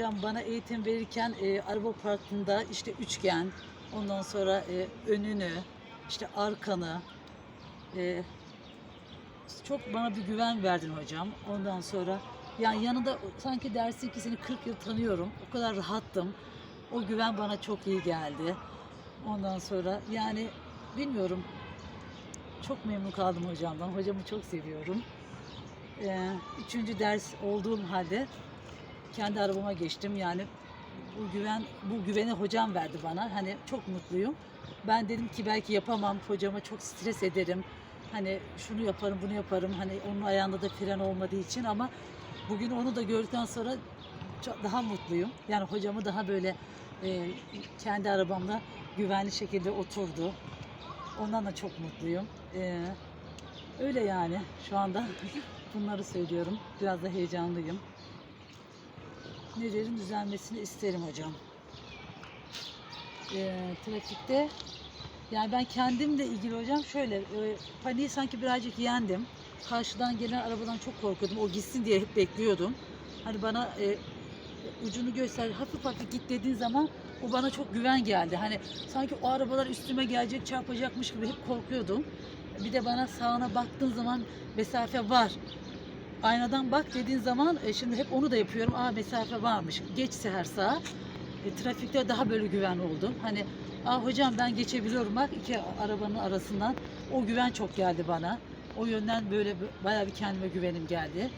hocam bana eğitim verirken e, araba parkında işte üçgen, ondan sonra e, önünü, işte arkanı, e, çok bana bir güven verdin hocam. Ondan sonra yani yanında sanki dersi ikisini 40 yıl tanıyorum. O kadar rahattım. O güven bana çok iyi geldi. Ondan sonra yani bilmiyorum çok memnun kaldım hocamdan. Hocamı çok seviyorum. Ee, üçüncü ders olduğum halde kendi arabama geçtim. Yani bu güven bu güveni hocam verdi bana. Hani çok mutluyum. Ben dedim ki belki yapamam. Hocama çok stres ederim. Hani şunu yaparım, bunu yaparım. Hani onun ayağında da fren olmadığı için ama bugün onu da gördükten sonra çok daha mutluyum. Yani hocamı daha böyle e, kendi arabamda güvenli şekilde oturdu. Ondan da çok mutluyum. Ee, öyle yani şu anda bunları söylüyorum. Biraz da heyecanlıyım. Nelerin düzelmesini isterim hocam. Ee, trafikte yani ben kendimle ilgili hocam şöyle e, paniği sanki birazcık yendim. Karşıdan gelen arabadan çok korkuyordum. O gitsin diye hep bekliyordum. Hani bana e, ucunu göster, hafif hafif git dediğin zaman o bana çok güven geldi. Hani sanki o arabalar üstüme gelecek, çarpacakmış gibi hep korkuyordum. Bir de bana sağına baktığın zaman mesafe var. Aynadan bak dediğin zaman e, şimdi hep onu da yapıyorum. Aa mesafe varmış. Geçse her sağa. E, trafikte daha böyle güven oldum. Hani Aa hocam ben geçebiliyorum bak iki arabanın arasından. O güven çok geldi bana. O yönden böyle bayağı bir kendime güvenim geldi.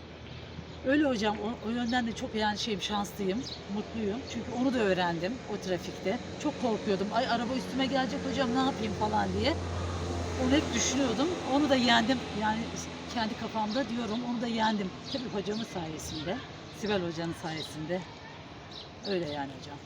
Öyle hocam o, o yönden de çok yani şeyim şanslıyım, mutluyum. Çünkü onu da öğrendim o trafikte. Çok korkuyordum. Ay araba üstüme gelecek hocam ne yapayım falan diye. Onu hep düşünüyordum. Onu da yendim. Yani kendi kafamda diyorum onu da yendim. Tabii hocamın sayesinde. Sibel hocanın sayesinde. Öyle yani hocam.